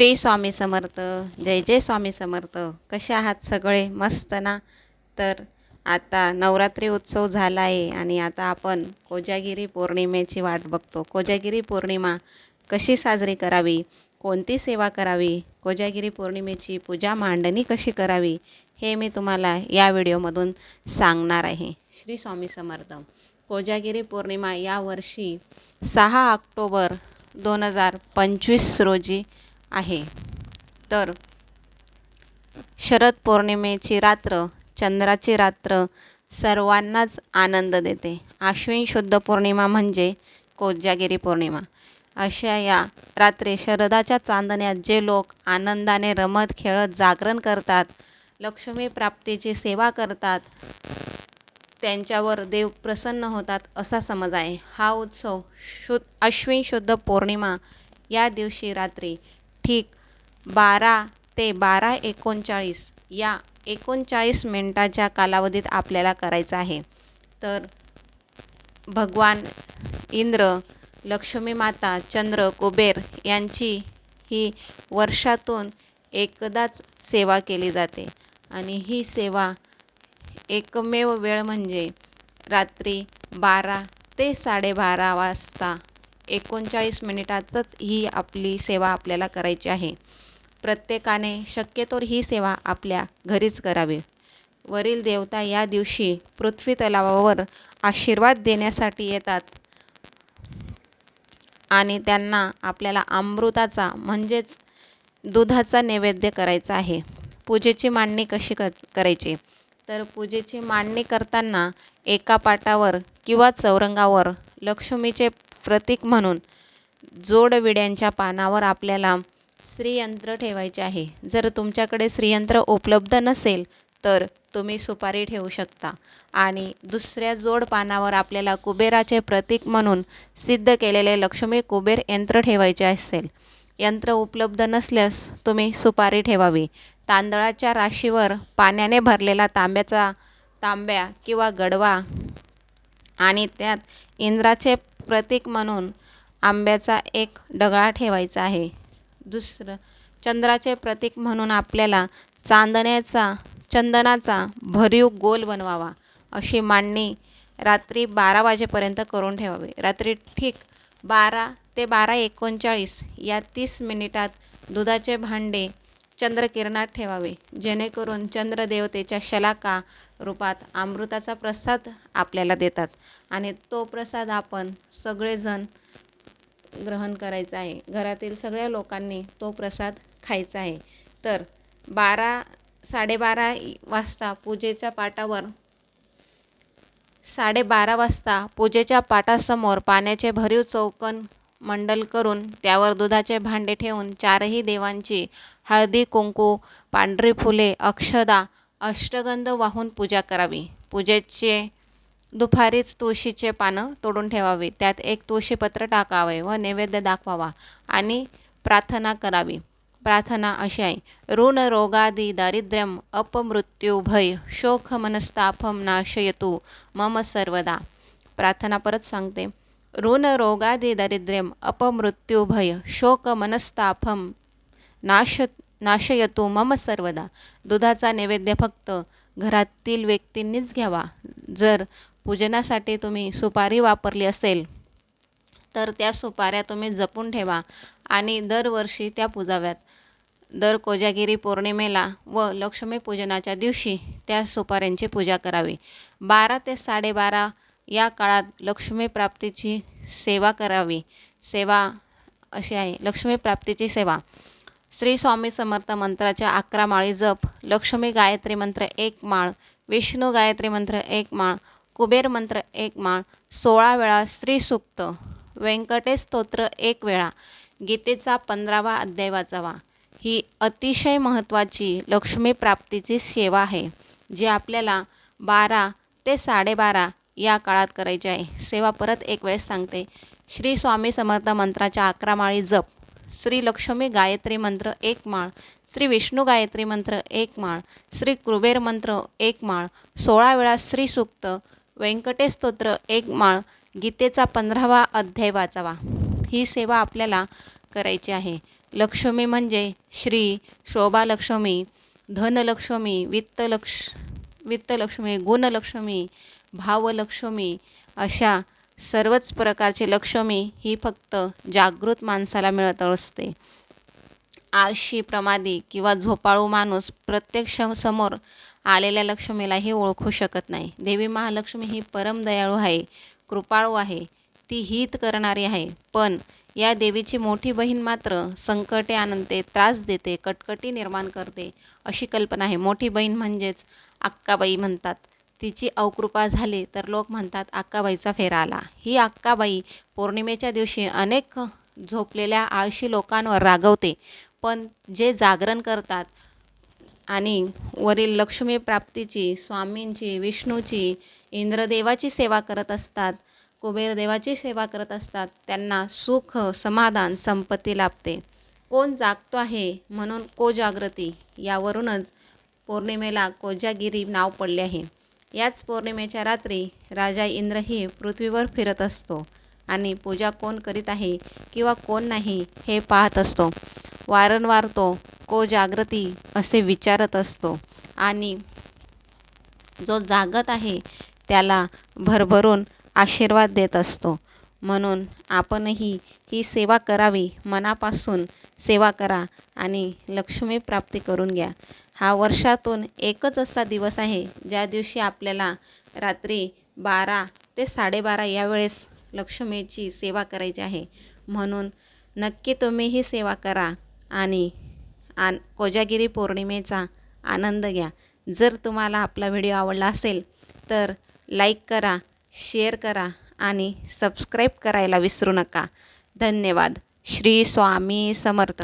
श्री स्वामी समर्थ जय जय स्वामी समर्थ. कसे आहात सगळे? मस्त ना? तर आता नवरात्री उत्सव झाला आहे आणि आता आपण कोजागिरी पौर्णिमेची वाट बघतो. कोजागिरी पौर्णिमा कशी साजरी करावी? कोणती सेवा करावी? कोजागिरी पौर्णिमेची पूजा मांडणी कशी करावी? हे मी तुम्हाला या व्हिडिओमधून सांगणार आहे. श्री स्वामी समर्थ. कोजागिरी पौर्णिमा यावर्षी सहा ऑक्टोबर दोन हजार पंचवीस रोजी आहे. तर शरद पौर्णिमेची रात्र चंद्राची रात्र सर्वांनाच आनंद देते. आश्विन शुद्ध पौर्णिमा म्हणजे कोजागिरी पौर्णिमा. अशा या रात्री शरदाच्या चांदण्यात जे लोक आनंदाने रमत खेळत जागरण करतात लक्ष्मी प्राप्तीची सेवा करतात त्यांच्यावर देव प्रसन्न होतात असा समज आहे. हा उत्सव शु अश्विन शुद्ध पौर्णिमा या दिवशी रात्री ठीक. बारा ते बारा एकोणचाळीस या एकोणचाळीस मिनटाच्या कालावधीत आपल्याला करायचं आहे. तर भगवान इंद्र लक्ष्मी माता चंद्र कुबेर यांची ही वर्षातून एकदाच सेवा केली जाते. आणि ही सेवा एकमेव वेळ म्हणजे रात्री बारा ते साडेबारा वाजता एकोणचाळीस मिनिटातच ही आपली सेवा आपल्याला करायची आहे. प्रत्येकाने शक्यतोवर ही सेवा आपल्या घरीच करावी. वरील देवता या दिवशी पृथ्वी तलावावर आशीर्वाद देण्यासाठी येतात आणि त्यांना आपल्याला अमृताचा म्हणजेच दुधाचा नैवेद्य करायचा आहे. पूजेची मांडणी कशी क करायची? तर पूजेची मांडणी करताना एका पाटावर किंवा चौरंगावर लक्ष्मीचे प्रतीक म्हणून जोडविड्यांच्या पानावर आपल्याला श्रीयंत्र ठेवायचे आहे. जर तुमच्याकडे श्रीयंत्र उपलब्ध नसेल तर तुम्ही सुपारी ठेवू शकता. आणि दुसऱ्या जोड पानावर आपल्याला कुबेराचे प्रतीक म्हणून सिद्ध केलेले लक्ष्मी कुबेर यंत्र ठेवायचे असेल. यंत्र उपलब्ध नसल्यास तुम्ही सुपारी ठेवावी. तांदळाच्या राशीवर पाण्याने भरलेला तांब्याचा तांब्या किंवा गडवा आणि त्यात इंद्राचे प्रतीक म्हणून आंब्याचा एक डगळा ठेवायचा आहे. दुसरं चंद्राचे प्रतीक म्हणून आपल्याला चांदण्याचा चंदनाचा भरीव गोल बनवावा अशी मांडणी रात्री बारा वाजेपर्यंत करून ठेवावी. रात्री ठीक बारा ते बारा एकोणचाळीस या तीस मिनिटात दुधाचे भांडे चंद्रकिरणात ठेवावे. जेणेकरून चंद्रदेवतेच्या शलाका रूपात अमृताचा प्रसाद आपल्याला देतात. आणि तो प्रसाद आपण सगळेजण ग्रहण करायचा आहे. घरातील सगळ्या लोकांनी तो प्रसाद खायचा आहे. तर बारा साडेबारा वाजता पूजेच्या पाटावर साडेबारा वाजता पूजेच्या पाटासमोर पाण्याचे भरीव चौकन मंडल करून त्यावर दुधाचे भांडे ठेवून चारही देवांची हळदी कुंकू पांढरी फुले अक्षदा अष्टगंध वाहून पूजा करावी. पूजेचे दुपारीच तुळशीचे पानं तोडून ठेवावे. त्यात एक तुळशीपत्र टाकावे व नैवेद्य दाखवावा आणि प्रार्थना करावी. प्रार्थना अशी आहे. ऋण रोगादी दारिद्र्यम अपमृत्यू भय शोक मनस्तापम नाशयतु मम सर्वदा. प्रार्थना परत सांगते. ऋणरोगादिदरिद्र्यम् रोगादी दारिद्र्यम अपमृत्यू भय शोक नाश नाशयतु मम सर्वदा दुधाचा नैवेद्य फक्त घरातील व्यक्तींनीच घ्यावा जर पूजनासाठी तुम्ही सुपारी वापरली असेल तर त्या सुपाऱ्या तुम्ही जपून ठेवा आणि दरवर्षी त्या पुजाव्यात दर कोजागिरी पौर्णिमेला व लक्ष्मीपूजनाच्या दिवशी त्या सुपाऱ्यांची पूजा करावी बारा ते साडेबारा या काळात लक्ष्मी प्राप्तीची सेवा करावी. सेवा अशी आहे लक्ष्मी प्राप्तीची सेवा. श्री स्वामी समर्थ मंत्राच्या अकरा माळी जप लक्ष्मी गायत्री मंत्र एक माळ विष्णू गायत्री मंत्र एक माळ कुबेर मंत्र एक माळ सोळा वेळा श्रीसूक्त व्यंकटेश स्तोत्र एक वेळा गीतेचा पंधरावा अध्याय वाचावा. ही अतिशय महत्त्वाची लक्ष्मी प्राप्तीची सेवा आहे जी आपल्याला बारा ते साडेबारा या काळात करायची आहे. सेवा परत एक वेळेस सांगते. श्री स्वामी समर्थ मंत्राच्या अकरा माळी जप. श्री लक्ष्मी गायत्री मंत्र एक माळ. श्री विष्णू गायत्री मंत्र एक माळ. श्री कुबेर मंत्र एक माळ. सोळा वेळा श्री सूक्त. व्यंकटेश स्तोत्र एक माळ. गीतेचा पंधरावा अध्याय वाचावा. ही सेवा आपल्याला करायची आहे. लक्ष्मी म्हणजे श्री शोभालक्ष्मी धनलक्ष्मी वित्तलक्ष वित्तलक्ष्मी गुणलक्ष्मी भावलक्ष्मी अशा सर्वच प्रकारची लक्ष्मी ही फक्त जागृत माणसाला मिळत असते. आळशी प्रमादी किंवा झोपाळू माणूस प्रत्यक्ष समोर आलेल्या लक्ष्मीलाही ओळखू शकत नाही. देवी महालक्ष्मी ही परम दयाळू आहे कृपाळू आहे ती हित करणारी आहे. पण या देवीची मोठी बहीण मात्र संकटे आणते त्रास देते कटकटी निर्माण करते अशी कल्पना आहे. मोठी बहीण म्हणजेच अक्काबाई म्हणतात. तिची अवकृपा झाली तर लोक म्हणतात अक्काबाईचा फेरा आला. ही अक्काबाई पौर्णिमेच्या दिवशी अनेक झोपलेल्या आळशी लोकांवर रागवते पण जे जागरण करतात आणि वरील लक्ष्मी प्राप्तीची स्वामींची विष्णूची इंद्रदेवाची सेवा करत असतात कुबेरदेवाची सेवा करत असतात त्यांना सुख समाधान संपत्ती लाभते. कोण जागतो आहे म्हणून कोजागृती यावरूनच पौर्णिमेला कोजागिरी नाव पडले आहे. याच पौर्णिमेच्या रात्री राजा इंद्रही पृथ्वीवर फिरत असतो. आणि पूजा कोण करीत आहे किंवा कोण नाही हे पाहत असतो. वारंवार तो को जागृती असे विचारत असतो. आणि जो जागत आहे त्याला भरभरून आशीर्वाद देत असतो. म्हणून आपणही ही सेवा करावी मनापासून सेवा करा आणि लक्ष्मी प्राप्ती करून घ्या. हा वर्षातून एकच असा दिवस आहे ज्या दिवशी आपल्याला रात्री बारा ते साडेबारा यावेळेस लक्ष्मीची सेवा करायची आहे. म्हणून नक्की तुम्ही ही सेवा करा आणि आन कोजागिरी पौर्णिमेचा आनंद घ्या. जर तुम्हाला आपला व्हिडिओ आवडला असेल तर लाईक करा शेअर करा आणि सबस्क्राईब करायला विसरू नका. धन्यवाद. श्री स्वामी समर्थ.